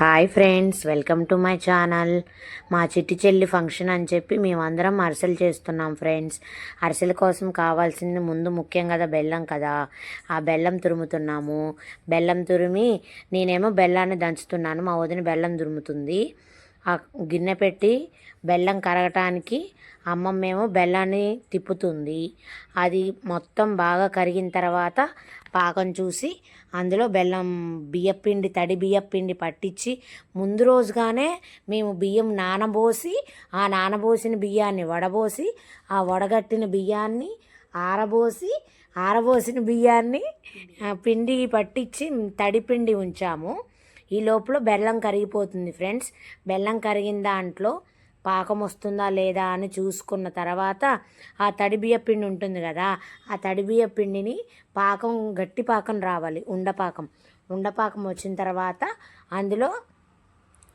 Hi friends welcome to my channel. మా చిట్టి చెల్లి ఫంక్షన్ అని చెప్పి మేమందరం అరిసెలు చేస్తున్నాం ఫ్రెండ్స్. అరిసెల కోసం కావాల్సింది ముందు ముఖ్యం కదా బెల్లం కదా. ఆ బెల్లం తురుముతున్నాము. బెల్లం తురిమి నేనేమో బెల్లాన్ని దంచుతున్నాను. మా వదిన బెల్లం తురుముతుంది. ఆ గిన్నె పెట్టి బెల్లం కరగటానికి అమ్మమ్మేమో బెల్లాన్ని తిప్పుతుంది. అది మొత్తం బాగా కరిగిన తర్వాత పాకం చూసి అందులో బెల్లం బియ్యపిండి తడి బియ్యపిండి పట్టించి ముందు రోజుగానే మేము బియ్యం నానబోసి ఆ నానబోసిన బియ్యాన్ని వడబోసి ఆ వడగట్టిన బియ్యాన్ని ఆరబోసి ఆరబోసిన బియ్యాన్ని పిండి పట్టించి తడి పిండి ఉంచాము. ఈ లోపల బెల్లం కరిగిపోతుంది ఫ్రెండ్స్. బెల్లం కరిగిన దాంట్లో పాకం వస్తుందా లేదా అని చూసుకున్న తర్వాత ఆ తడి బియ్యపిండి ఉంటుంది కదా ఆ తడి బియ్యపిండిని పాకం గట్టి పాకం రావాలి ఉండపాకం ఉండపాకం వచ్చిన తర్వాత అందులో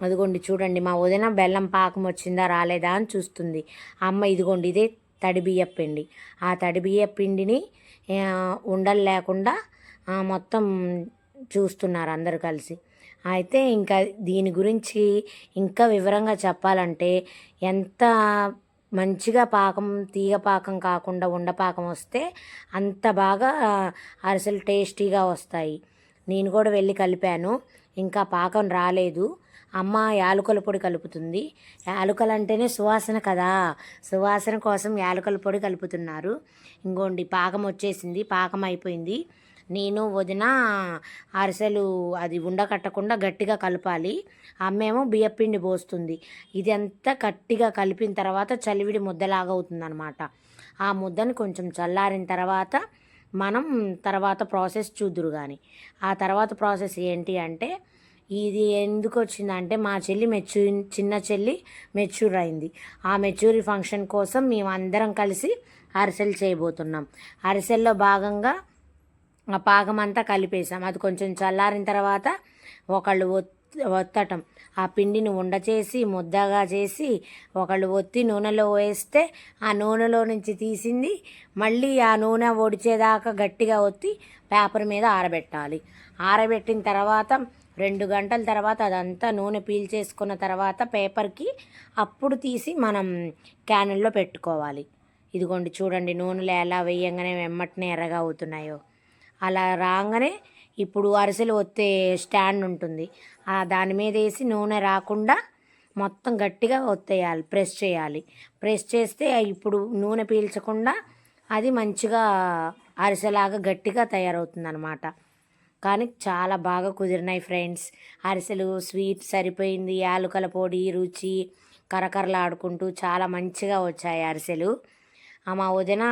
అదిగోండి చూడండి మా వదిన బెల్లం పాకం వచ్చిందా రాలేదా అని చూస్తుంది. అమ్మ ఇదిగోండి ఇదే తడి పిండి. ఆ తడిబియ్య పిండిని ఉండలు లేకుండా మొత్తం చూస్తున్నారు అందరు కలిసి. అయితే ఇంకా దీని గురించి ఇంకా వివరంగా చెప్పాలంటే ఎంత మంచిగా పాకం తీగ పాకం కాకుండా ఉండపాకం వస్తే అంత బాగా అరిసెలు టేస్టీగా వస్తాయి. నేను కూడా వెళ్ళి కలిపాను. ఇంకా పాకం రాలేదు. అమ్మ యాలకుల పొడి కలుపుతుంది. యాలకులు అంటేనే సువాసన కదా. సువాసన కోసం యాలకుల పొడి కలుపుతున్నారు. ఇంకోండి పాకం వచ్చేసింది. పాకం అయిపోయింది. నేను వదిన అరిసెలు అది ఉండకట్టకుండా గట్టిగా కలపాలి. అమ్మేమో బియ్యపిండి పోస్తుంది. ఇది అంతా గట్టిగా కలిపిన తర్వాత చలివిడి ముద్దలాగా అవుతుందనమాట ఆ ముద్దని కొంచెం చల్లారిన తర్వాత మనం తర్వాత ప్రాసెస్ చూద్దురు కానీ ఆ తర్వాత ప్రాసెస్ ఏంటి అంటే ఇది ఎందుకు వచ్చిందంటే మా చెల్లి మెచ్యూ చిన్న చెల్లి మెచ్యూర్ అయింది. ఆ మెచ్యూరి ఫంక్షన్ కోసం మేము అందరం కలిసి అరిసెలు చేయబోతున్నాం. అరిసెల్లో భాగంగా ఆ పాకం అంతా కలిపేసాం అది కొంచెం చల్లారిన తర్వాత ఒకళ్ళు ఒత్తటం. ఆ పిండిని ఉండ చేసి ముద్దగా చేసి ఒకళ్ళు ఒత్తి నూనెలో వేస్తే ఆ నూనెలో నుంచి తీసింది. మళ్ళీ ఆ నూనె ఒడిచేదాకా గట్టిగా ఒత్తి పేపర్ మీద ఆరబెట్టాలి. ఆరబెట్టిన తర్వాత రెండు గంటల తర్వాత అదంతా నూనె పీల్చేసుకున్న తర్వాత పేపర్కి అప్పుడు తీసి మనం క్యానుల్లో పెట్టుకోవాలి. ఇదిగోండి చూడండి నూనెలో ఎలా వేయంగానే వెమ్మటనే ఎర్రగా అవుతున్నాయో. అలా రాగానే ఇప్పుడు అరిసెలు ఒత్తే స్టాండ్ ఉంటుంది. ఆ దాని మీద వేసి నూనె రాకుండా మొత్తం గట్టిగా ఒత్తేయాలి ప్రెస్ చేయాలి. ప్రెస్ చేస్తే ఇప్పుడు నూనె పీల్చకుండా అది మంచిగా అరిసెలాగా గట్టిగా తయారవుతుంది అనమాట కానీ చాలా బాగా కుదిరినాయి ఫ్రెండ్స్. అరిసెలు స్వీట్ సరిపోయింది యాలుకల పొడి రుచి కరకరలాడుకుంటూ చాలా మంచిగా వచ్చాయి అరిసెలు. మా వదిన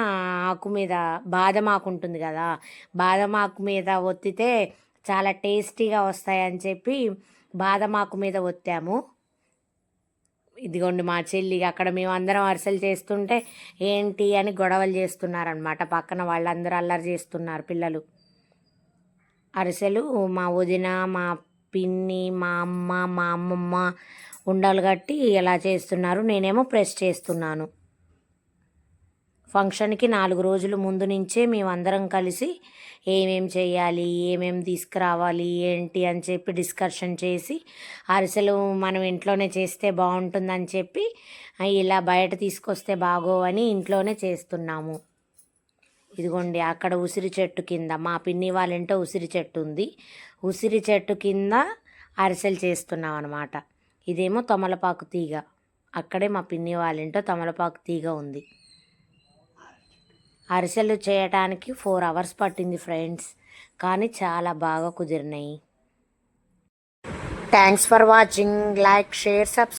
ఆకు మీద బాదం ఆకు ఉంటుంది కదా బాదం ఆకు మీద ఒత్తితే చాలా టేస్టీగా వస్తాయని చెప్పి బాదం ఆకు మీద ఒత్తాము. ఇదిగోండి మా చెల్లి అక్కడ మేము అందరం అరిసెలు చేస్తుంటే ఏంటి అని గొడవలు చేస్తున్నారనమాట పక్కన వాళ్ళందరూ అల్లరి చేస్తున్నారు పిల్లలు. అరిసెలు మా వదిన మా పిన్ని మా అమ్మ మా అమ్మమ్మ ఉండలు కట్టి ఇలా చేస్తున్నారు. నేనేమో ప్రెస్ చేస్తున్నాను. ఫంక్షన్కి నాలుగు రోజుల ముందు నుంచే మేమందరం కలిసి ఏమేం చేయాలి ఏమేం తీసుకురావాలి ఏంటి అని చెప్పి డిస్కషన్ చేసి అరిసెలు మనం ఇంట్లోనే చేస్తే బాగుంటుందని చెప్పి ఇలా బయట తీసుకొస్తే బాగోవని ఇంట్లోనే చేస్తున్నాము. ఇదిగోండి అక్కడ ఉసిరి చెట్టు కింద మా పిన్ని వాళ్ళింటో ఉసిరి చెట్టు ఉంది. ఉసిరి చెట్టు కింద అరిసెలు చేస్తున్నాం అనమాట ఇదేమో తమలపాకు తీగ. అక్కడే మా పిన్ని వాళ్ళ తమలపాకు తీగ ఉంది. అరిసెలు చేయటానికి ఫోర్ అవర్స్ పట్టింది ఫ్రెండ్స్ కానీ చాలా బాగా కుదిరినాయి. Thanks for watching like share subscribe